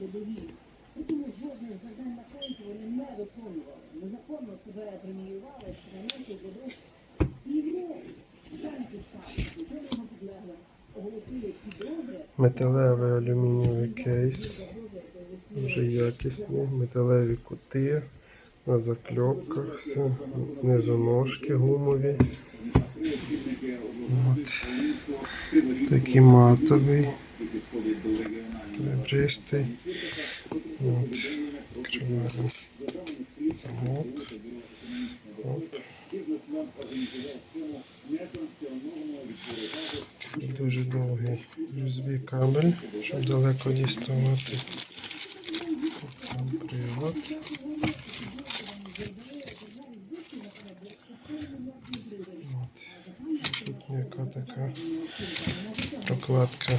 передовій. Причому жодних завдань на фронті вони не виконували. Незаконно себе преміювали, щонайменше впродовж півроку. Замість штабу, до цього підлегла, оголосили підозри Металевий алюмінієвий кейс. Дуже якісний. Металеві кути. На закльопках все. Знизу ножки гумові. От. Такий матовий. Ребристий. От. Замок. Оп. Дуже довгий USB кабель, щоб далеко діставати. Сам привод. Тут яка така прокладка.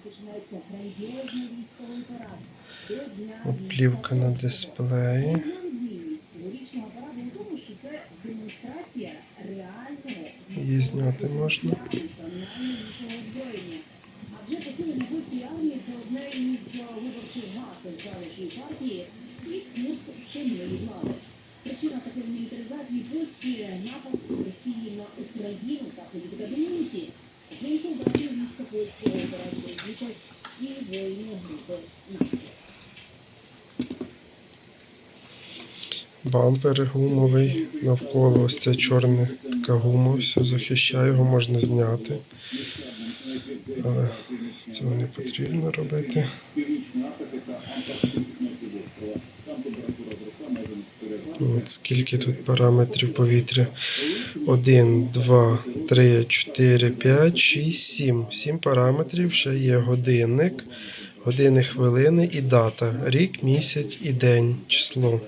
правлячої партії. І курс вченої влади. Причина такої мілітаризації Польщі напад Росії на Україну та політика Білорусі. Бампер гумовий навколо ось чорне така гума, все захищає, його можна зняти. Але цього не потрібно робити. От скільки тут параметрів повітря. 1, 2, 3, 4, 5, 6, 7. 7 параметрів. Ще є годинник, години, хвилини і дата. Рік, місяць і день, число.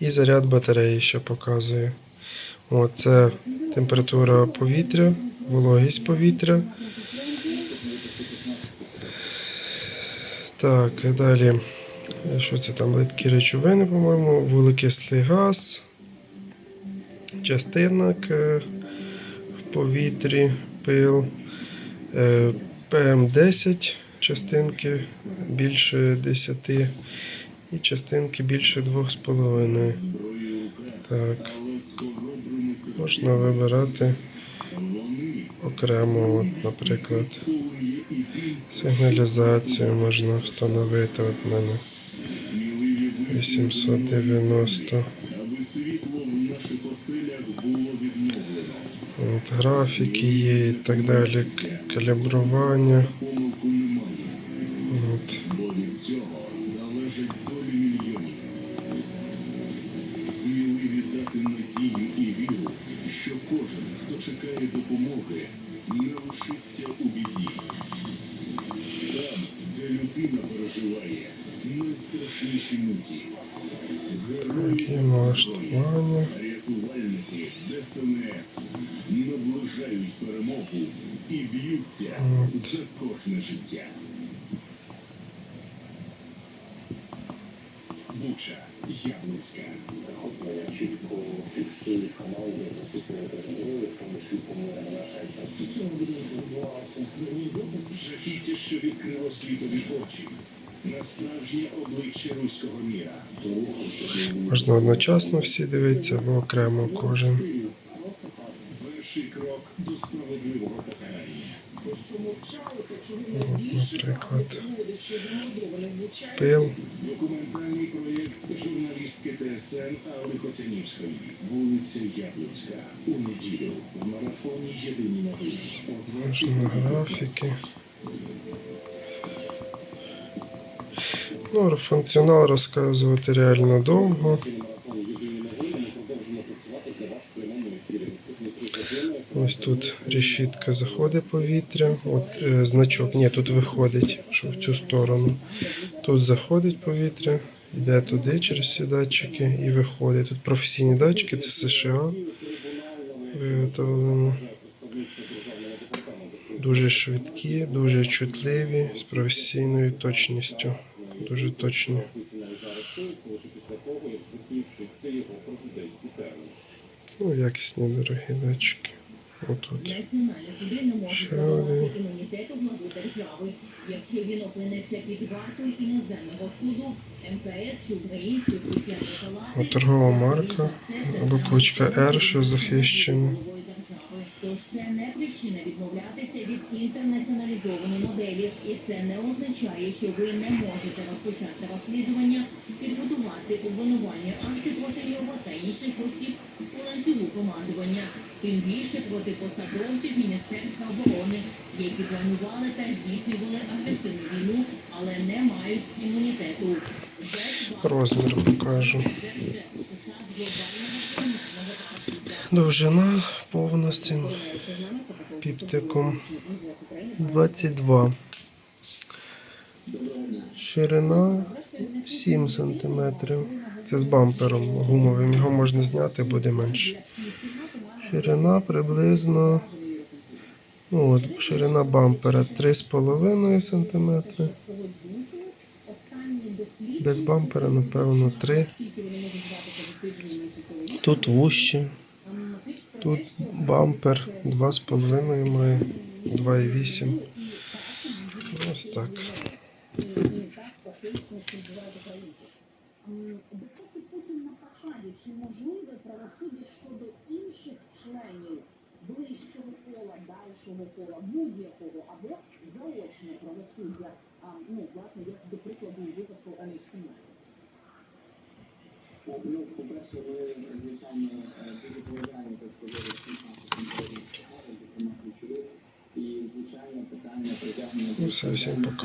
І заряд батареї ще показує. О, це температура повітря, вологість повітря. Так, далі. Що це там? Литкі речовини, по-моєму, вуглекислий газ, частинок е, в повітрі, пил, е, ПМ10 частинки більше 10 і частинки більше 2,5. Так. Можна вибирати окремо, от, наприклад, сигналізацію можна встановити. От мене 890. От, графіки є і так далі, калібрування. Такі налаштування. наближають перемогу і б'ються за кожне життя. Буча, Яблонська. відбувалося жахіття, що відкрило світові очі на справжнє обличчя руського міра. Можна одночасно всі дивитися, або окремо кожен. Перший крок до справедливого покарання. Наприклад, пил. Документальний проєкт журналістки ТСН Алли Коцянівської. Вулиця Яблонська. У неділю в марафоні Єдині новини. Можна графіки. Ну, функціонал розказувати реально довго. Ось тут решітка заходить повітря. От е, значок, ні, тут виходить, що в цю сторону. Тут заходить повітря, йде туди через всі датчики і виходить. Тут професійні датчики, це США. Виготовлено. Дуже швидкі, дуже чутливі, з професійною точністю. Дуже точні. Ну, якісні дорогі датчики. Отут. Ще один. якщо він опиниться під вартою іноземного суду, МКС чи спеціальної торгова марка, буквочка R, що захищена. Головою це не причина відмовлятися від інтернаціоналізованої моделі, і це не означає, що ви не можете розпочати розслідування, підготувати обвинувальні акти проти його та інших осіб у ланцюгу командування, тим більше проти посадовців Міністерства оборони, які планували та здійснювали агресивну війну, але не мають імунітету. Розмір покажу. Довжина повністю піптиком 22. Ширина 7 см. Це з бампером гумовим. Його можна зняти, буде менше. Ширина приблизно. Ну, от, ширина бампера 3,5 см. Без бампера, напевно, 3. Тут вужче. Тут бампер 2,5 має, 2,8. Ось так. Будь-якого або заочне правосуддя, а, ну, власне, як до прикладу у випадку MH17? По-перше, ми е, дуже так зокрема ключових. І, звичайно, питання притягнення все, всім пока.